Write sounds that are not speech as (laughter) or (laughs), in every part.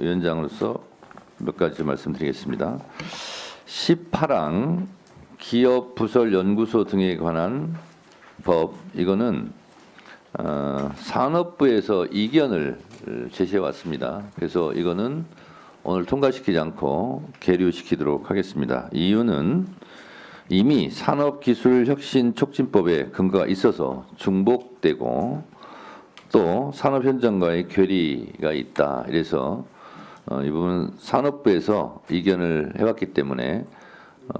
위원장으로서 몇 가지 말씀드리겠습니다. 18항 기업 부설 연구소 등에 관한 법 이거는 어, 산업부에서 이견을 제시해 왔습니다. 그래서 이거는 오늘 통과시키지 않고 계류시키도록 하겠습니다. 이유는 이미 산업기술혁신촉진법에 근거가 있어서 중복되고 또 산업 현장과의 괴리가 있다. 이래서 어, 이 부분은 산업부에서 이견을 해왔기 때문에 어,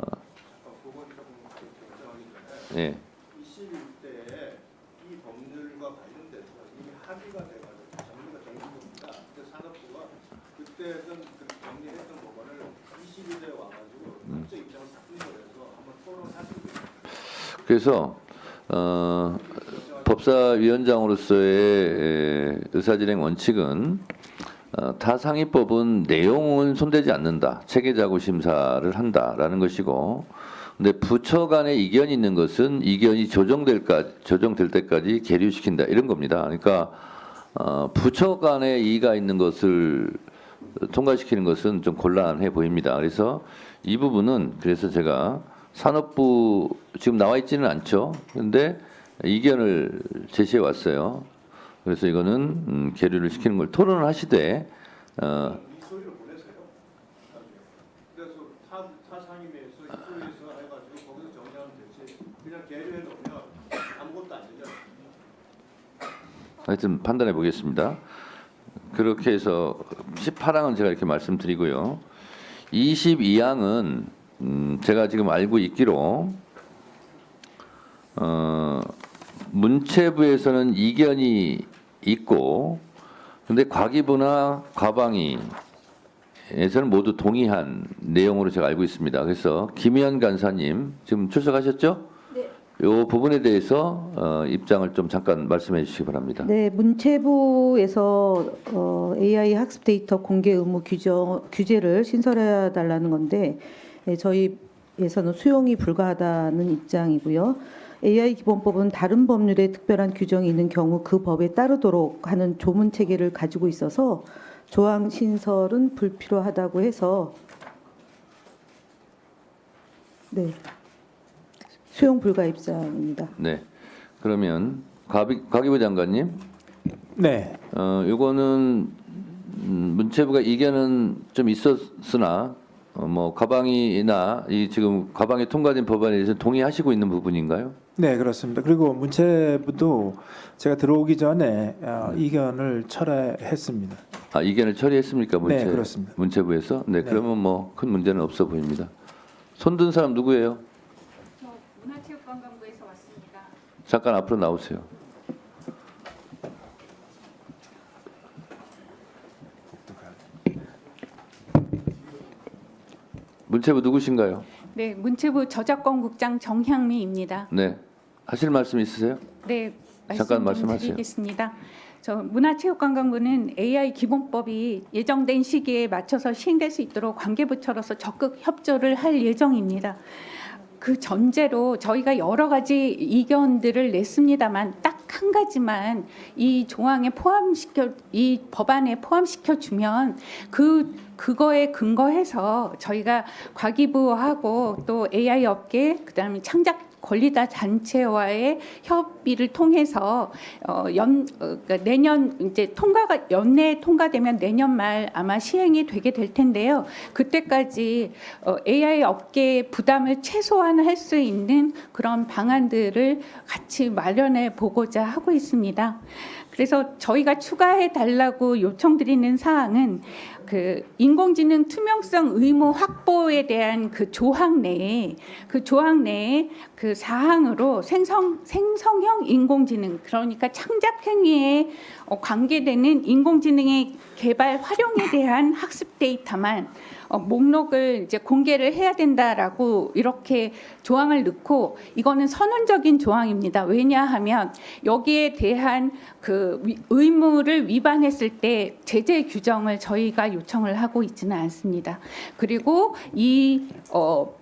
예. 21대에 이 법률과 관련돼서 이미 합의가 돼가지고 정리가 된 겁니다. 그 산업부가 그때는 그 정리했던 법안을 21대에 와가지고 각자 입장을 바꾼 거라서 한번 토론하시면 됩니다. 그래서 어, 법사위원장으로서의 에, 의사진행 원칙은 어, 타상위법은 내용은 손대지 않는다. 체계자구 심사를 한다라는 것이고, 근데 부처 간의 이견이 있는 것은 이견이 조정될까 조정될 때까지 계류시킨다 이런 겁니다. 그러니까 어, 부처 간의 이의가 있는 것을 통과시키는 것은 좀 곤란해 보입니다. 그래서 이 부분은 그래서 제가 산업부 지금 나와 있지는 않죠. 근데 이견을 제시해 왔어요. 그래서 이거는 음, 계류를 시키는 걸 토론을 하시되 어. 하여튼 판단해 보겠습니다. 그렇게 해서 18항은 제가 이렇게 말씀드리고요. 22항은 음, 제가 지금 알고 있기로 어, 문체부에서는 이견이 있고 근데 과기부나 과방위에서는 모두 동의한 내용으로 제가 알고 있습니다. 그래서 김희연 간사님 지금 출석하셨죠? 네. 요 부분에 대해서 어, 입장을 좀 잠깐 말씀해 주시기 바랍니다. 네, 문체부에서 어, AI 학습 데이터 공개 의무 규정, 규제를 신설해 달라는 건데 네, 저희 에서는 수용이 불가하다는 입장이고요. AI 기본법은 다른 법률에 특별한 규정이 있는 경우 그 법에 따르도록 하는 조문 체계를 가지고 있어서 조항 신설은 불필요하다고 해서 네 수용 불가 입장입니다. 네. 그러면 과비, 과기부 장관님, 네, 어, 요거는 음, 문체부가 이견은 좀 있었으나 어, 뭐 가방이나 이 지금 가방에 통과된 법안에 대해서 동의하시고 있는 부분인가요? 네 그렇습니다. 그리고 문체부도 제가 들어오기 전에 어, 이견을 철회했습니다. 아 이견을 처리했습니까 문체 네, 그렇습니다. 문체부에서? 네, 네. 그러면 뭐 큰 문제는 없어 보입니다. 손든 사람 누구예요? 저 문화체육관광부에서 왔습니다. 잠깐 앞으로 나오세요. 문체부 누구신가요? 네, 문체부 저작권 국장 정향미입니다. 네, 하실 말씀 있으세요? 네, 잠깐 말씀 좀 말씀하세요. 드리겠습니다. 저 문화체육관광부는 AI 기본법이 예정된 시기에 맞춰서 시행될 수 있도록 관계부처로서 적극 협조를 할 예정입니다. 그 전제로 저희가 여러 가지 이견들을 냈습니다만 딱 한 가지만 이 조항에 포함시켜 이 법안에 포함시켜 주면 그 그거에 근거해서 저희가 과기부하고 또 AI 업계 그다음에 창작 권리자 단체와의 협의를 통해서 어, 연 어, 그러니까 내년 이제 통과가 연내에 통과되면 내년 말 아마 시행이 되게 될 텐데요. 그때까지 어, AI 업계의 부담을 최소화할 수 있는 그런 방안들을 같이 마련해 보고자 하고 있습니다. 그래서 저희가 추가해 달라고 요청드리는 사항은 그 인공지능 투명성 의무 확보에 대한 그 조항 내에 그 조항 내에 그 사항으로 생성 생성형 인공지능 그러니까 창작 행위에 어, 관계되는 인공지능의 개발 활용에 대한 학습 데이터만 어, 목록을 이제 공개를 해야 된다라고 이렇게 조항을 넣고 이거는 선언적인 조항입니다. 왜냐하면 여기에 대한 그 위- 의무를 위반했을 때 제재 규정을 저희가 요청을 하고 있지는 않습니다. 그리고 이 어,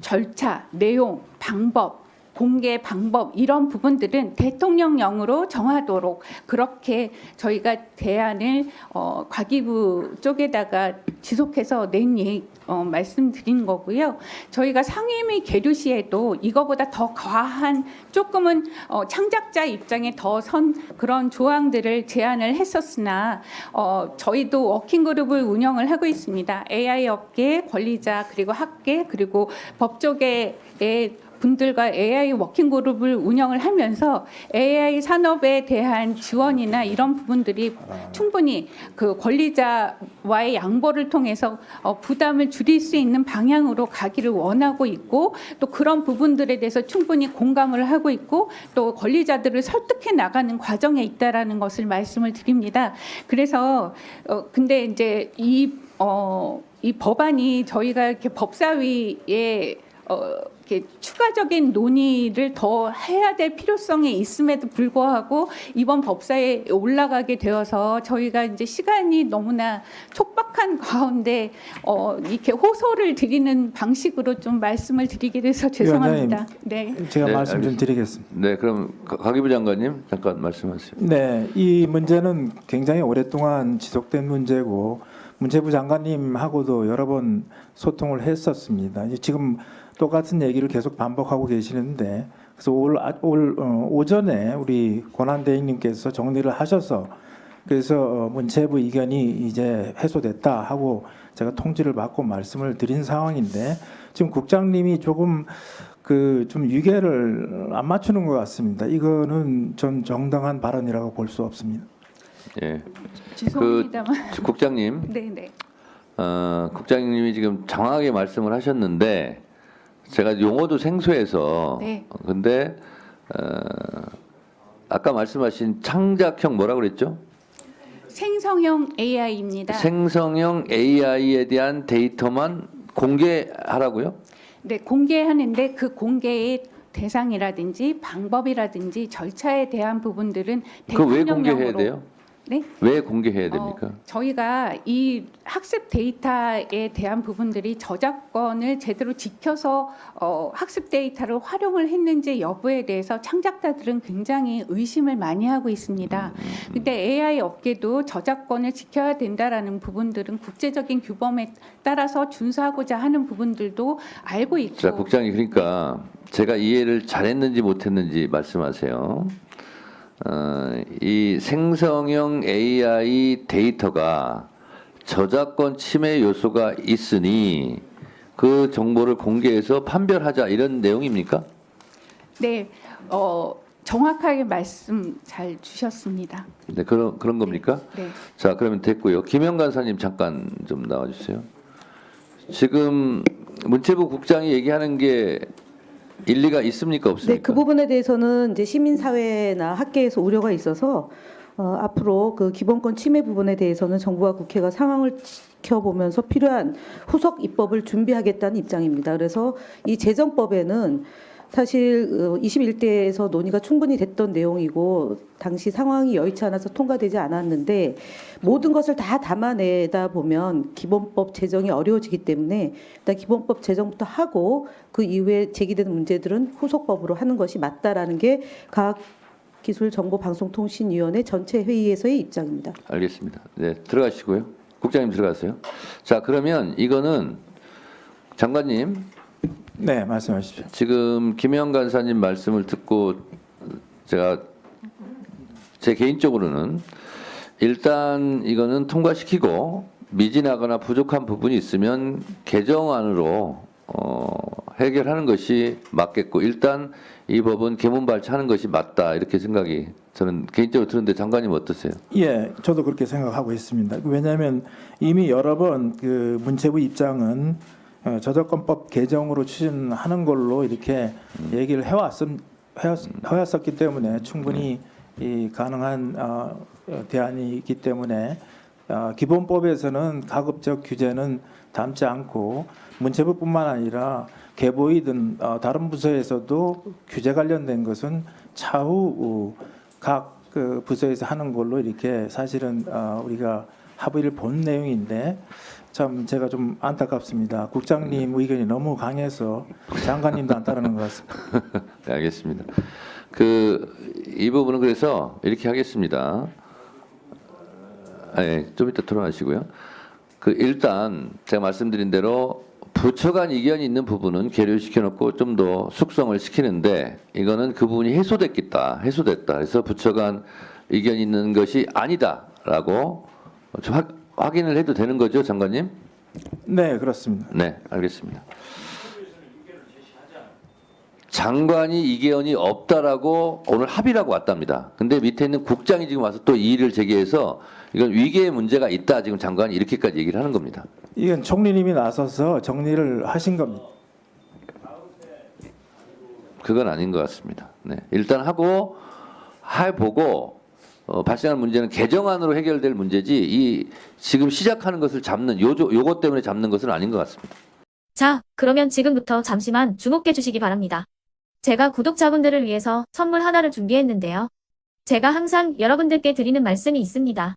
절차, 내용, 방법 공개 방법 이런 부분들은 대통령령으로 정하도록 그렇게 저희가 대안을 어, 과기부 쪽에다가 지속해서 낸 예, 어, 말씀드린 거고요. 저희가 상임위 계류 시에도 이거보다 더 과한 조금은 어, 창작자 입장에 더 선 그런 조항들을 제안을 했었으나 어, 저희도 워킹 그룹을 운영을 하고 있습니다. AI 업계 권리자 그리고 학계 그리고 법조계의 분들과 AI 워킹 그룹을 운영을 하면서 AI 산업에 대한 지원이나 이런 부분들이 충분히 그 권리자와의 양보를 통해서 어, 부담을 줄일 수 있는 방향으로 가기를 원하고 있고 또 그런 부분들에 대해서 충분히 공감을 하고 있고 또 권리자들을 설득해 나가는 과정에 있다라는 것을 말씀을 드립니다. 그래서 어, 근데 이제 이 어, 이 법안이 저희가 이렇게 법사위에 어, 이렇게 추가적인 논의를 더 해야 될 필요성이 있음에도 불구하고 이번 법사에 올라가게 되어서 저희가 이제 시간이 너무나 촉박한 가운데 어, 이렇게 호소를 드리는 방식으로 좀 말씀을 드리게 돼서 죄송합니다. 네. 제가 네, 말씀 좀 알겠습니다. 드리겠습니다. 네, 그럼 가- 가기부 장관님 잠깐 말씀하세요. 네, 이 문제는 굉장히 오랫동안 지속된 문제고 문체부 장관님하고도 여러 번 소통을 했었습니다. 이제 지금 똑같은 얘기를 계속 반복하고 계시는데 그래서 올, 아- 올 어, 오전에 우리 권한대행님께서 정리를 하셔서 그래서 어, 문체부 의견이 이제 해소됐다 하고 제가 통지를 받고 말씀을 드린 상황인데 지금 국장님이 조금 그 좀 유계를 안 맞추는 것 같습니다. 이거는 전 정당한 발언이라고 볼 수 없습니다. 예, 죄송합니다만. 저 국장님, (laughs) 네, 네. 어, 국장님이 지금 정확하게 말씀을 하셨는데 제가 용어도 생소해서 네. 근데 어, 아까 말씀하신 창작형 뭐라 그랬죠? 생성형 AI입니다. 생성형 AI에 대한 데이터만 공개하라고요? 네, 공개하는데 그 공개의 대상이라든지 방법이라든지 절차에 대한 부분들은 그 왜 공개해야 대통령령으로 돼요? 네? 왜 공개해야 됩니까? 어, 저희가 이 학습 데이터에 대한 부분들이 저작권을 제대로 지켜서 어, 학습 데이터를 활용을 했는지 여부에 대해서 창작자들은 굉장히 의심을 많이 하고 있습니다. 근데 AI 업계도 저작권을 지켜야 된다라는 부분들은 국제적인 규범에 따라서 준수하고자 하는 부분들도 알고 있고 자, 국장님 그러니까 제가 이해를 잘했는지 못했는지 말씀하세요. 어, 이 생성형 AI 데이터가 저작권 침해 요소가 있으니 그 정보를 공개해서 판별하자 이런 내용입니까? 네, 어, 정확하게 말씀 잘 주셨습니다. 네, 그런 그런 겁니까? 네. 자, 그러면 됐고요. 김영 간사님 잠깐 좀 나와 주세요. 지금 문체부 국장이 얘기하는 게 일리가 있습니까 네, 없습니까? 그 부분에 대해서는 이제 시민사회나 학계에서 우려가 있어서 어, 앞으로 그 기본권 침해 부분에 대해서는 정부와 국회가 상황을 지켜보면서 필요한 후속 입법을 준비하겠다는 입장입니다. 그래서 이 재정법에는 사실 21대에서 논의가 충분히 됐던 내용이고 당시 상황이 여의치 않아서 통과되지 않았는데 모든 것을 다 담아내다 보면 기본법 제정이 어려워지기 때문에 일단 기본법 제정부터 하고 그 이후에 제기되는 문제들은 후속법으로 하는 것이 맞다라는 게 과학 기술정보방송통신위원회 전체 회의에서의 입장입니다. 알겠습니다. 네, 들어가시고요. 국장님 들어가세요. 자, 그러면 이거는 장관님 네, 말씀하십시오. 지금 김영 간사님 말씀을 듣고 제가 제 개인적으로는 일단 이거는 통과시키고 미진하거나 부족한 부분이 있으면 개정안으로 어, 해결하는 것이 맞겠고 일단 이 법은 개문 발차하는 것이 맞다 이렇게 생각이 저는 개인적으로 드는데 장관님 어떠세요? 예, 저도 그렇게 생각하고 있습니다. 왜냐하면 이미 여러 번 그 문체부 입장은 어, 저작권법 개정으로 추진하는 걸로 이렇게 얘기를 해왔음 해왔, 해왔 었기 때문에 충분히 이 가능한 어, 어, 대안이 있기 때문에 어, 기본법에서는 가급적 규제는 담지 않고 문체부뿐만 아니라 개보이든 어, 다른 부서에서도 규제 관련된 것은 차후 어, 각 그 부서에서 하는 걸로 이렇게 사실은 어, 우리가 합의를 본 내용인데 참 제가 좀 안타깝습니다. 국장님 의견이 너무 강해서 장관님도 안 따르는 것 같습니다. (laughs) 네, 알겠습니다. 그 이 부분은 그래서 이렇게 하겠습니다. 네, 좀 이따 토론하시고요. 그 일단 제가 말씀드린 대로 부처 간 이견이 있는 부분은 계류시켜 놓고 좀 더 숙성을 시키는데 이거는 그 부분이 해소됐겠다. 해소됐다. 그래서 부처 간 의견이 있는 것이 아니다라고 좀 확- 확인을 해도 되는 거죠, 장관님? 네, 그렇습니다. 네, 알겠습니다. 장관이 이견이 없다라고 오늘 합의라고 왔답니다. 근데 밑에 있는 국장이 지금 와서 또 이의를 제기해서 이건 위계의 문제가 있다. 지금 장관이 이렇게까지 얘기를 하는 겁니다. 이건 총리님이 나서서 정리를 하신 겁니다. 그건 아닌 것 같습니다. 네, 일단 하고 해보고 어, 발생한 문제는 개정안으로 해결될 문제지 이 지금 시작하는 것을 잡는 요조 요것 때문에 잡는 것은 아닌 것 같습니다. 자, 그러면 지금부터 잠시만 주목해 주시기 바랍니다. 제가 구독자분들을 위해서 선물 하나를 준비했는데요. 제가 항상 여러분들께 드리는 말씀이 있습니다.